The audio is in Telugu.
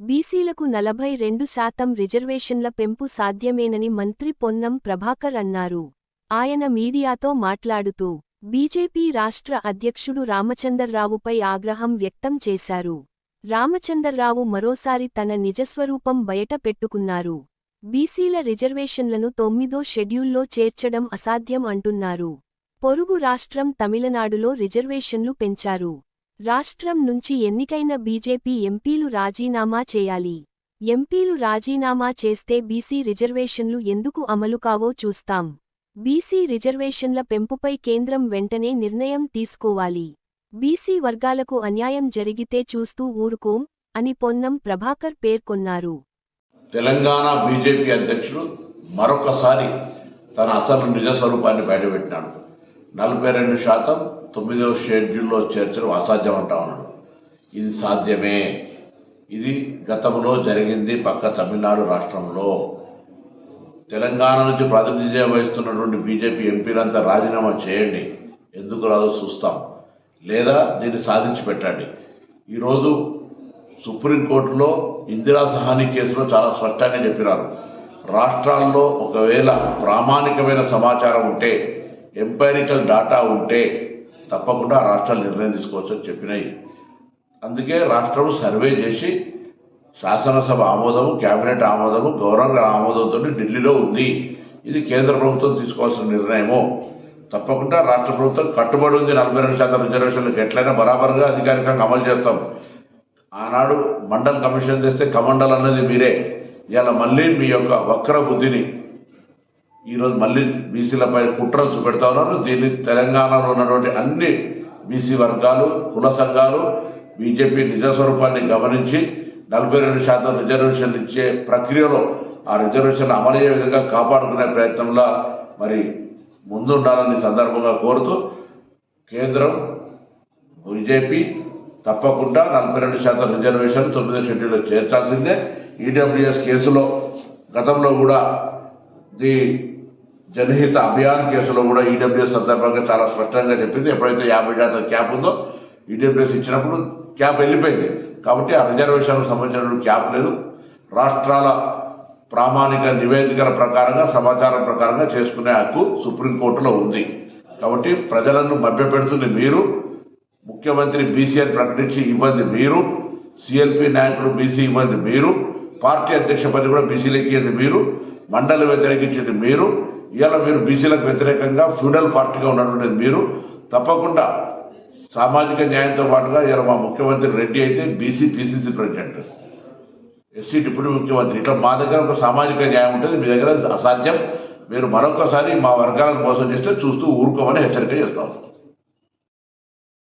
బీసీలకు నలభై రెండు శాతం రిజర్వేషన్ల పెంపు సాధ్యమేనని మంత్రి పొన్నం ప్రభాకర్ అన్నారు. ఆయన మీడియాతో మాట్లాడుతూ బీజేపీ రాష్ట్ర అధ్యక్షుడు రామచందర్రావుపై ఆగ్రహం వ్యక్తం చేశారు. రామచందర్రావు మరోసారి తన నిజస్వరూపం బయట పెట్టుకున్నారు. బీసీల రిజర్వేషన్లను తొమ్మిదో షెడ్యూల్లో చేర్చడం అసాధ్యం అంటున్నారు. పొరుగు రాష్ట్రం తమిళనాడులో రిజర్వేషన్లు పెంచారు. రాష్ట్రం నుంచి ఎన్నికైన బీజేపీ ఎంపీలు రాజీనామా చేయాలి. ఎంపీలు రాజీనామా చేస్తే బీసీ రిజర్వేషన్లు ఎందుకు అమలు కావో చూస్తాం. బీసీ రిజర్వేషన్ల పెంపుపై కేంద్రం వెంటనే నిర్ణయం తీసుకోవాలి. బీసీ వర్గాలకు అన్యాయం జరిగితే చూస్తూ ఊరుకోం అని పొన్నం ప్రభాకర్ పేర్కొన్నారు. తెలంగాణ బీజేపీ అధ్యక్షుడు మరొకసారి తన అసలు నిజ స్వరూపాన్ని బయటపెట్టినాడు. నలభై రెండు శాతం తొమ్మిదవ షెడ్యూల్లో చేర్చడం అసాధ్యం అంటా ఉన్నాడు. ఇది సాధ్యమే. ఇది గతంలో జరిగింది పక్క తమిళనాడు రాష్ట్రంలో. తెలంగాణ నుంచి ప్రాతినిధ్యం వహిస్తున్నటువంటి బీజేపీ ఎంపీలంతా రాజీనామా చేయండి. ఎందుకు రాదో చూస్తాం. లేదా దీన్ని సాధించి పెట్టండి. ఈరోజు సుప్రీంకోర్టులో ఇందిరా సహాని కేసులో చాలా స్పష్టంగా చెప్పినారు. రాష్ట్రాల్లో ఒకవేళ ప్రామాణికమైన సమాచారం ఉంటే ఎంపైరికల్ డాటా ఉంటే తప్పకుండా ఆ రాష్ట్రాలు నిర్ణయం తీసుకోవచ్చని చెప్పినాయి. అందుకే రాష్ట్రం సర్వే చేసి శాసనసభ ఆమోదము కేబినెట్ ఆమోదము గౌరవంగా ఆమోదంతో ఢిల్లీలో ఉంది. ఇది కేంద్ర ప్రభుత్వం తీసుకోవాల్సిన నిర్ణయము. తప్పకుండా రాష్ట్ర ప్రభుత్వం కట్టుబడి ఉంది. నలభై రెండు శాతం రిజర్వేషన్లకు ఎట్లయినా బరాబర్గా అధికారికంగా అమలు చేస్తాం. ఆనాడు మండల్ కమిషన్ చేస్తే కమండల్ అన్నది మీరే. ఇలా మళ్ళీ మీ యొక్క వక్ర బుద్ధిని ఈరోజు మళ్ళీ బీసీలపై కుట్రలు చూపెడతా ఉన్నారు. దీన్ని తెలంగాణలో ఉన్నటువంటి అన్ని బీసీ వర్గాలు కుల సంఘాలు బీజేపీ నిజ స్వరూపాన్ని గమనించి నలభై రెండు శాతం రిజర్వేషన్లు ఇచ్చే ప్రక్రియలో ఆ రిజర్వేషన్ అమలయ్యే విధంగా కాపాడుకునే ప్రయత్నంలో మరి ముందుండాలని సందర్భంగా కోరుతూ కేంద్రం బీజేపీ తప్పకుండా నలభై రెండు శాతం రిజర్వేషన్ తొమ్మిదో షెడ్యూల్లో చేర్చాల్సిందే. ఈడబ్ల్యూఎస్ కేసులో గతంలో కూడా ది జనహిత అభియాన్ కేసులో కూడా ఈడబ్ల్యూఎస్ సందర్భంగా చాలా స్పష్టంగా చెప్పింది. ఎప్పుడైతే యాభై శాతం క్యాప్ ఉందో ఈడబ్ల్యూఎస్ ఇచ్చినప్పుడు క్యాప్ వెళ్ళిపోయింది. కాబట్టి ఆ రిజర్వేషన్కు సంబంధించిన క్యాప్ లేదు. రాష్ట్రాల ప్రామాణిక నివేదికల ప్రకారంగా సమాచారం ప్రకారంగా చేసుకునే హక్కు సుప్రీంకోర్టులో ఉంది. కాబట్టి ప్రజలను మభ్యపెడుతుంది మీరు. ముఖ్యమంత్రి బీసీఎన్ ప్రకటించి ఇబ్బంది మీరు. సిఎల్పి నాయకుడు బీసీ ఇబ్బంది మీరు. పార్టీ అధ్యక్ష పది కూడా బీసీలకి ఇవ్వదు మీరు. మండలి వ్యతిరేకించేది మీరు. ఇవాళ మీరు బీసీలకు వ్యతిరేకంగా ఫ్యూడల్ పార్టీగా ఉన్నటువంటిది మీరు తప్పకుండా సామాజిక న్యాయంతో పాటుగా ఇవాళ మా ముఖ్యమంత్రి రెడ్డి అయితే BC PCC president. SC deputy ముఖ్యమంత్రి. ఇట్లా మా దగ్గర ఒక సామాజిక న్యాయం ఉంటుంది మీ దగ్గర అసాధ్యం. మీరు మరొకసారి మా వర్గాలను మోసం చేస్తే చూస్తూ ఊరుకోమని హెచ్చరిక చేస్తాం.